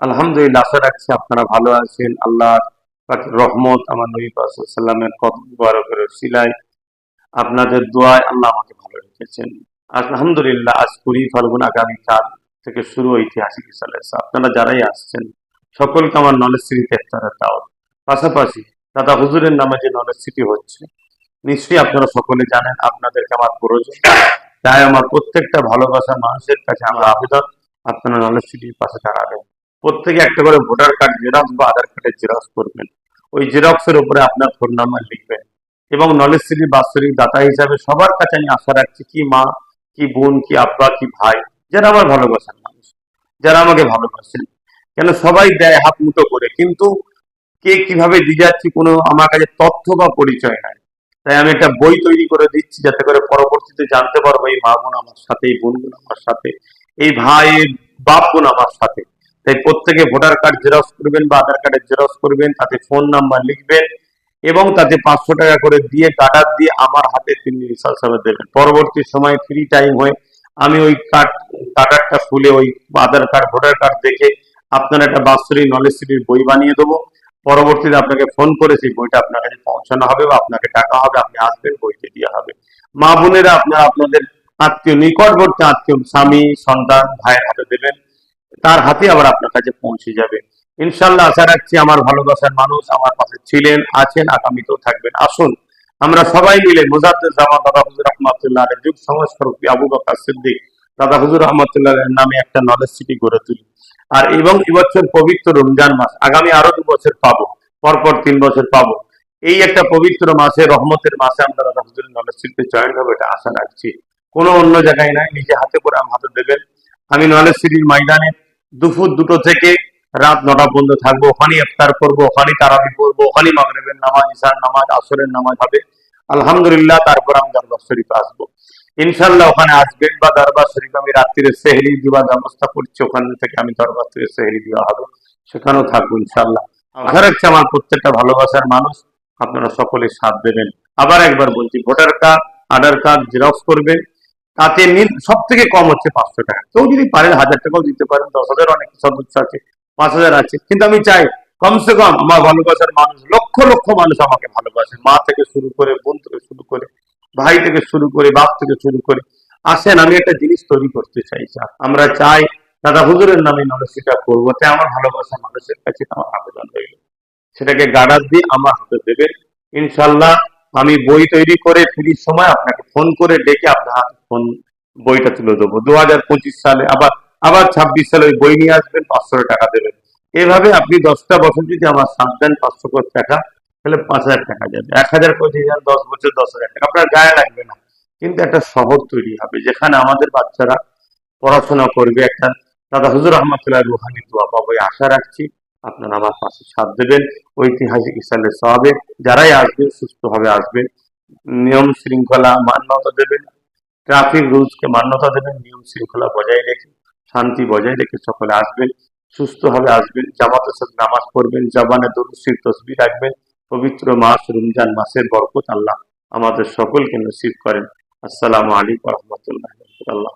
আলহামদুলিল্লাহ, আশা রাখছি আপনারা ভালো আছেন। আল্লাহ রহমত আমার নবী সিলাই আপনাদের দোয়ায় আল্লাহ আমাকে ভালো রেখেছেন। আলহামদুলিল্লাহ, আজ কুড়ি ফাল্গুন আগামীকাল থেকে শুরু ঐতিহাসিক ইসালেসা আপনারা যারাই আসছেন, সকলকে আমার নলেজ সিটিতে ইফতারের দাওয়াত পাশাপাশি দাদা হুজুরের নামে যে নলেজ সিটি হচ্ছে, নিশ্চয়ই আপনারা সকলে জানেন, আপনাদেরকে আমার প্রয়োজন। তাই আমার প্রত্যেকটা ভালোবাসা মানুষের কাছে আমার আবেদন। আপনারা নলেজ সিটির পাশে দাঁড়াবেন। প্রত্যেকে একটা করে ভোটার কার্ড জেরক্স বা আধার কার্ডের জেরক্স করবেন। ওই জেরক্সের উপরে আপনার ফোন নাম্বার লিখবেন এবং নলেজ সিটির বাৎসরিক দাতা হিসাবে সবার কাছে আমি আশা রাখছি কি মা, কি বোন, কি আব্বা, কি ভাই, যারা আমার ভালোবাসার মানুষ, যারা আমাকে ভালোবাসেন। কেন সবাই দেয় হাত মুঠো করে, কিন্তু কে কীভাবে দিয়ে যাচ্ছি কোনো আমার কাছে তথ্য বা পরিচয় নাই। তাই আমি একটা বই তৈরি করে দিচ্ছি যাতে করে পরবর্তীতে জানতে পারব এই মা বোন আমার সাথে, এই বোনগুলো আমার সাথে এই ভাই বাপ বোন আমার সাথে। তাই প্রত্যেকে ভোটার কার্ড জেরক্স করবেন বা আধার কার্ডের জেরক্স করবেন, তাতে ফোন নাম্বার লিখবেন এবং তাতে পাঁচশো টাকা করে দিয়ে কার্ডার দিয়ে আমার হাতে তিনি রিসার্চ দেবেন। পরবর্তী সময় ফ্রি টাইম হয়ে আমি ওই কার্ড কার্ডারটা খুলে ওই আধার কার্ড, ভোটার কার্ড দেখে আপনার একটা বাৎসরিক নলেজ সিটির বই বানিয়ে দেবো। পরবর্তীতে আপনাকে ফোন করে সেই বইটা আপনার কাছে পৌঁছানো হবে বা আপনাকে টাকা হবে, আপনি আসবেন বইতে দেওয়া হবে। মা বোনেরা, আপনারা আপনাদের আত্মীয়, নিকটবর্তী আত্মীয়, স্বামী, সন্তান, ভাইয়ের হাতে দেবেন, তার হাতে আবার আপনার কাছে পৌঁছে যাবে। ইনশাল্লাহ আশা রাখছি আমার ভালোবাসার মানুষ আমার পাশে ছিলেন, আছেন, আগামীতেও থাকবেন। আসুন, আমরা সবাই মিলে মুজাদ্দের জামা দাদা হুজুর যুগ আবু সিদ্দিক দাদা হুজুর নামে একটা নলেজ সিটি গড়ে তুলি। আর এবং এবছর পবিত্র রমজান মাস, আগামী আরও দু বছর পাবো, পরপর তিন বছর পাবো। এই একটা পবিত্র মাসে, রহমতের মাসে আমরা দাদা হুজুরের নলেজ সিটিতে জয়েন হবে, এটা আশা রাখছি। কোনো অন্য জায়গায় নাই নিজে হাতে করে আমার হাতে দেবেন। আমি নলেজ সিটির ময়দানে দুপুর দুটো থেকে রাত নটা পর্যন্ত থাকব ওখানেই ইফতার করব ওখানেই তারাবি পড়ব ওখানেই মাগরেবের নামাজ ইশার নামাজ আসরের নামাজ হবে। আলহামদুলিল্লাহ তারপর আমি দরবার শরীফে আসব। ইনশাল্লাহ ওখানে আসবেন বা দরবার শরীফ আমি রাত্রিরে সেহরি দেওয়ার ব্যবস্থা করছি ওখান থেকে আমি দরবার থেকে সেহরি দেওয়া হবে। সেখানেও থাকব ইনশাল্লাহ আশা রাখছি আমার প্রত্যেকটা ভালোবাসার মানুষ আপনারা সকলে সাথ দেবেন। আবার একবার বলছি voter card Aadhaar card xerox করবেন। তাতে সব থেকে কম হচ্ছে পাঁচশো টাকা। কেউ যদি পারেন হাজার টাকাও দিতে পারেন, দশ হাজার অনেক সদস্য আছে, পাঁচ হাজার আছে। কিন্তু আমি চাই কমসে কম আমার ভালোবাসার মানুষ, লক্ষ লক্ষ মানুষ আমাকে ভালোবাসে। মা থেকে শুরু করে, বোন থেকে শুরু করে, ভাই থেকে শুরু করে, বাপ থেকে শুরু করে। আসেন, আমি একটা জিনিস তৈরি করতে চাই আমরা চাই দাদা হুজুরের নামে নলেজটা করব। তাই আমার ভালোবাসা মানুষের কাছে আমার আবেদন রইল। সেটাকে গার্ডার দিয়ে আমার হাতে দেবেন। ইনশাল্লাহ আমি বই তৈরি করে ফ্রির সময় আপনাকে ফোন করে ডেকে আপনার হাতে ফোন বইটা তুলে দেবো। দু হাজার পঁচিশ সালে আবার আবার ছাব্বিশ সালে ওই বই নিয়ে আসবেন, পাঁচশো টাকা দেবেন। এভাবে আপনি দশটা বছর যদি আমার সাত দেন পাঁচশো করে টাকা, তাহলে পাঁচ হাজার টাকা যাবে। এক হাজার করে যান দশ বছর, দশ হাজার টাকা। আপনার গায়ে লাগবে না। কিন্তু একটা শহর তৈরি হবে, যেখানে আমাদের বাচ্চারা পড়াশোনা করবে। একটা দাদা হুজুর রহমতুল্লাহ রুহানি দোয়া পাবো আশা রাখছি আপনারা আমার পাশে সাথ দেবেন। ঐতিহাসিক ইসালের সবে যারাই আসবেন সুস্থভাবে আসবেন নিয়ম শৃঙ্খলা মান্যতা দেবেন। ট্রাফিক রুলসকে মান্যতা দেবেন, নিয়ম শৃঙ্খলা বজায় রেখে, শান্তি বজায় রেখে সকলে আসবেন, সুস্থভাবে আসবেন, জামাতের সাথে নামাজ পড়বেন, জবানে দরুসির তসবি রাখবেন, পবিত্র মাস, রমজান মাসের বরকত আল্লাহ আমাদের সকলকে নসিব করেন। আসসালামু আলাইকুম রহমতুল্লাহ আল্লাহ